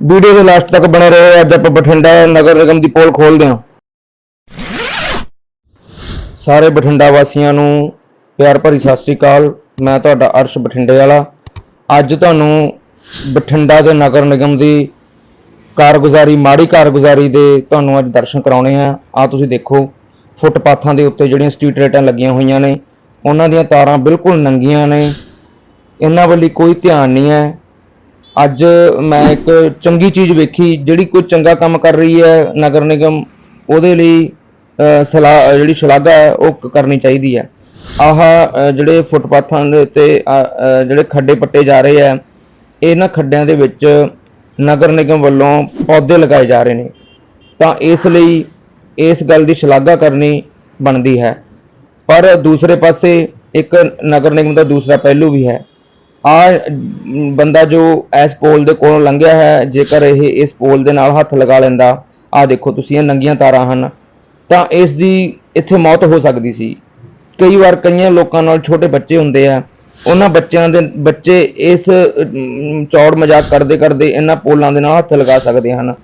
Video ਦੇ last ਤੱਕ ਬਣੇ ਰਹੋ, ਅੱਜ ਆਪਾਂ ਬਠਿੰਡਾ ਨਗਰ ਨਿਗਮ ਦੀ ਪੋਲ ਖੋਲਦੇ ਹਾਂ। ਸਾਰੇ ਬਠਿੰਡਾ ਵਾਸੀਆਂ ਨੂੰ ਪਿਆਰ ਭਰੀ ਸਤਿ ਸ੍ਰੀ ਅਕਾਲ। ਮੈਂ ਤੁਹਾਡਾ ਅਰਸ਼ ਬਠਿੰਡੇ ਵਾਲਾ ਅੱਜ ਤੁਹਾਨੂੰ ਬਠਿੰਡਾ ਦੇ ਨਗਰ ਨਿਗਮ ਦੀ ਕਾਰਗੁਜ਼ਾਰੀ, ਮਾੜੀ ਕਾਰਗੁਜ਼ਾਰੀ ਦੇ ਤੁਹਾਨੂੰ ਅੱਜ ਦਰਸ਼ਨ ਕਰਾਉਣੇ ਆ। ਆ ਤੁਸੀਂ ਦੇਖੋ, ਫੁੱਟਪਾਥਾਂ ਦੇ ਉੱਤੇ ਜਿਹੜੀਆਂ ਸਟਰੀਟ ਲਾਈਟਾਂ ਲੱਗੀਆਂ ਹੋਈਆਂ ਨੇ, ਉਹਨਾਂ ਦੀਆਂ ਤਾਰਾਂ ਬਿਲਕੁਲ ਨੰਗੀਆਂ ਨੇ। ਇਹਨਾਂ ਵੱਲੀ ਕੋਈ ਧਿਆਨ ਨਹੀਂ ਹੈ। ਅੱਜ ਮੈਂ ਇੱਕ ਚੰਗੀ ਚੀਜ਼ ਵੇਖੀ ਜਿਹੜੀ ਕੋਈ ਚੰਗਾ ਕੰਮ ਕਰ ਰਹੀ ਹੈ ਨਗਰ ਨਿਗਮ ਉਹਦੇ ਲਈ ਅਹ, ਸਲਾਹ ਜਿਹੜੀ ਸ਼ਲਾਘਾ ਹੈ ਉਹ ਕਰਨੀ ਚਾਹੀਦੀ ਹੈ। ਆਹ ਜਿਹੜੇ ਫੁੱਟਪਾਥਾਂ ਦੇ ਉੱਤੇ ਜਿਹੜੇ ਖੱਡੇ ਪੱਟੇ ਜਾ ਰਹੇ ਆ ਇਹਨਾਂ ਖੱਡਿਆਂ ਦੇ ਵਿੱਚ ਨਗਰ ਨਿਗਮ ਵੱਲੋਂ ਪੌਦੇ ਲਗਾਏ ਜਾ ਰਹੇ ਨੇ। ਤਾਂ ਇਸ ਲਈ ਇਸ ਗੱਲ ਦੀ ਸ਼ਲਾਘਾ ਕਰਨੀ ਬਣਦੀ ਹੈ। ਪਰ ਦੂਸਰੇ ਪਾਸੇ ਇੱਕ ਨਗਰ ਨਿਗਮ ਦਾ ਦੂਸਰਾ ਪਹਿਲੂ ਵੀ ਹੈ। ਆ ਬੰਦਾ ਜੋ ਇਸ ਪੋਲ ਦੇ ਕੋਲੋਂ ਲੰਘਿਆ ਹੈ, ਜੇਕਰ ਇਹ ਇਸ ਪੋਲ ਦੇ ਨਾਲ ਹੱਥ ਲਗਾ ਲੈਂਦਾ ਆ ਦੇਖੋ ਤੁਸੀਂ, ਇਹ ਨੰਗੀਆਂ ਤਾਰਾਂ ਹਨ, ਤਾਂ ਇਸ ਦੀ ਇੱਥੇ ਮੌਤ ਹੋ ਸਕਦੀ ਸੀ। ਕਈ ਵਾਰ ਕਈਆਂ ਲੋਕਾਂ ਨਾਲ ਛੋਟੇ ਬੱਚੇ ਹੁੰਦੇ ਆ, ਉਹਨਾਂ ਬੱਚਿਆਂ ਦੇ, ਬੱਚੇ ਇਸ ਚੌੜ ਮਜ਼ਾਕ ਕਰਦੇ ਕਰਦੇ ਇਹਨਾਂ ਪੋਲਾਂ ਦੇ ਨਾਲ ਹੱਥ ਲਗਾ ਸਕਦੇ ਹਨ।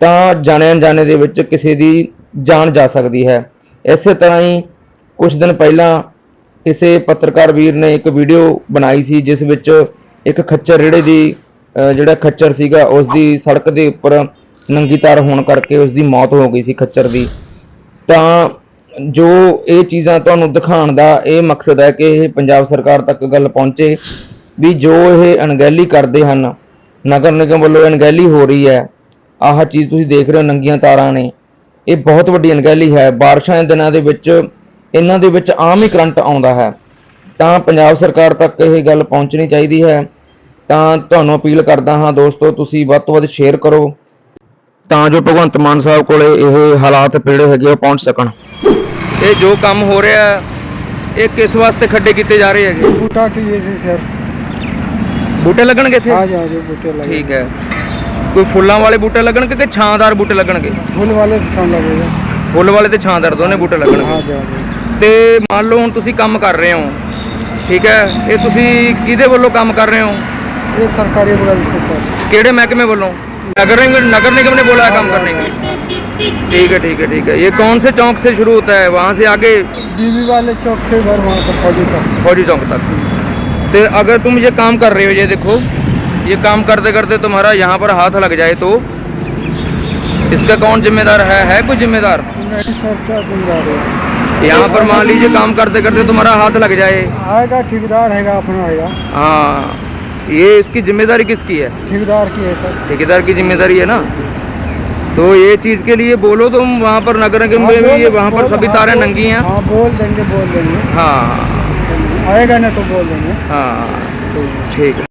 ਤਾਂ ਜਾਣੇ ਅਣਜਾਣੇ ਦੇ ਵਿੱਚ ਕਿਸੇ ਦੀ ਜਾਨ ਜਾ ਸਕਦੀ ਹੈ। ਇਸੇ ਤਰ੍ਹਾਂ ਹੀ ਕੁਝ ਦਿਨ ਪਹਿਲਾਂ ਕਿਸੇ ਪੱਤਰਕਾਰ ਵੀਰ ਨੇ ਇੱਕ ਵੀਡੀਓ ਬਣਾਈ ਸੀ, ਜਿਸ ਵਿੱਚ ਇੱਕ ਖੱਚਰ ਰੇੜੇ ਦੀ ਜਿਹੜਾ ਖੱਚਰ ਸੀਗਾ ਉਸ ਦੀ ਸੜਕ ਦੇ ਉੱਪਰ ਨੰਗੀ ਤਾਰ ਹੋਣ ਕਰਕੇ ਉਸ ਦੀ ਮੌਤ ਹੋ ਗਈ ਸੀ ਖੱਚਰ ਦੀ। ਤਾਂ ਜੋ ਇਹ ਚੀਜ਼ਾਂ ਤੁਹਾਨੂੰ ਦਿਖਾਉਣ ਦਾ ਇਹ ਮਕਸਦ ਹੈ ਕਿ ਇਹ ਪੰਜਾਬ ਸਰਕਾਰ ਤੱਕ ਗੱਲ ਪਹੁੰਚੇ ਵੀ ਜੋ ਇਹ ਅਣਗਹਿਲੀ ਕਰਦੇ ਹਨ, ਨਗਰ ਨਿਗਮ ਵੱਲੋਂ ਅਣਗਹਿਲੀ ਹੋ ਰਹੀ ਹੈ, ਆਹ ਚੀਜ਼ ਤੁਸੀਂ ਦੇਖ ਰਹੇ ਹੋ ਨੰਗੀਆਂ ਤਾਰਾਂ ਨੇ। ਇਹ ਬਹੁਤ ਵੱਡੀ ਅਣਗਹਿਲੀ ਹੈ। ਬਾਰਿਸ਼ਾਂ ਦੇ ਦਿਨਾਂ ਦੇ ਵਿੱਚ ਇਹਨਾਂ ਦੇ ਵਿੱਚ ਆਮ ਹੀ ਕਰੰਟ ਆਉਂਦਾ ਹੈ। ਤਾਂ ਪੰਜਾਬ ਸਰਕਾਰ ਤੱਕ ਇਹ ਗੱਲ ਪਹੁੰਚਣੀ ਚਾਹੀਦੀ ਹੈ। ਤਾਂ ਤੁਹਾਨੂੰ ਅਪੀਲ ਕਰਦਾ ਹਾਂ ਦੋਸਤੋ ਤੁਸੀਂ ਵੱਧ ਤੋਂ ਵੱਧ ਸ਼ੇਅਰ ਕਰੋ। ਤਾਂ ਜੋ ਭਗਵੰਤ ਮਾਨ ਸਾਹਿਬ ਕੋਲੇ ਇਹ ਹਾਲਾਤ ਪੀੜੇ ਹੈਗੇ ਉਹ ਪਹੁੰਚ ਸਕਣ। ਇਹ ਜੋ ਕੰਮ ਹੋ ਰਿਹਾ ਇਹ ਕਿਸ ਵਾਸਤੇ ਖੱਡੇ ਕੀਤੇ ਜਾ ਰਹੇ ਹੈਗੇ? ਬੂਟਾ ਕੀ ਇਹ ਸੀ ਸਰ? ਬੂਟੇ ਲੱਗਣਗੇ ਇੱਥੇ? ਆ ਜਾ ਜੋ ਬੂਟੇ ਲੱਗੇ ਠੀਕ ਹੈ। ਕੋਈ ਫੁੱਲਾਂ ਵਾਲੇ ਬੂਟੇ ਲੱਗਣਗੇ ਕਿ ਛਾਂਦਾਰ ਬੂਟੇ ਲੱਗਣਗੇ? ਫੁੱਲ ਵਾਲੇ ਛਾਂ ਲੱਗੇਗਾ ਫੁੱਲ ਵਾਲੇ ਤੇ ਛਾਂਦਾਰ ਦੋਨੇ ਬੂਟੇ ਲੱਗਣਗੇ। ਆ ਜਾ। ਤੇ ਮੰਨ ਲਓ ਹੁਣ ਤੁਸੀਂ ਕੰਮ ਕਰ ਰਹੇ ਹੋ ਠੀਕ ਹੈ ਇਹ ਤੁਸੀਂ ਕਿਹਦੇ ਵੱਲੋਂ ਕੰਮ ਕਰ ਰਹੇ ਹੋ ये सरकारी बगल से सर ਕਿਹੜੇ ਮਹਿਕਮੇ ਵੱਲੋਂ नगर निगम नगर निगम ने बोला है काम करने के लिए ठीक है ठीक है ठीक है ये कौन से चौक से शुरू होता है वहाँ से आगे बीबी वाले चौक से इधर वहाँ पर फौजी चौक फौजी चौक तक तो अगर तुम ये काम कर रहे हो ये देखो ये काम करते करते तुम्हारा यहाँ पर हाथ लग जाए तो इसका कौन जिम्मेदार है है कोई जिम्मेदार नहीं सर क्या जिम्मेदार है यहाँ पर मान लीजिए काम करते करते तुम्हारा हाथ लग जाए। आएगा ठेकेदार हैगा अपना आएगा। हाँ ये इसकी ज़िम्मेदारी किसकी है? ठेकेदार की है सर। ठेकेदार की ज़िम्मेदारी है ना? तो ये चीज़ के लिए बोलो तुम वहाँ पर नगर निगम हाँ, में भी ये वहाँ पर सभी तारे नंगी हैं। हाँ बोल देंगे बोल देंगे। हाँ। आएगा ना तो बोल देंगे। हाँ ठीक है।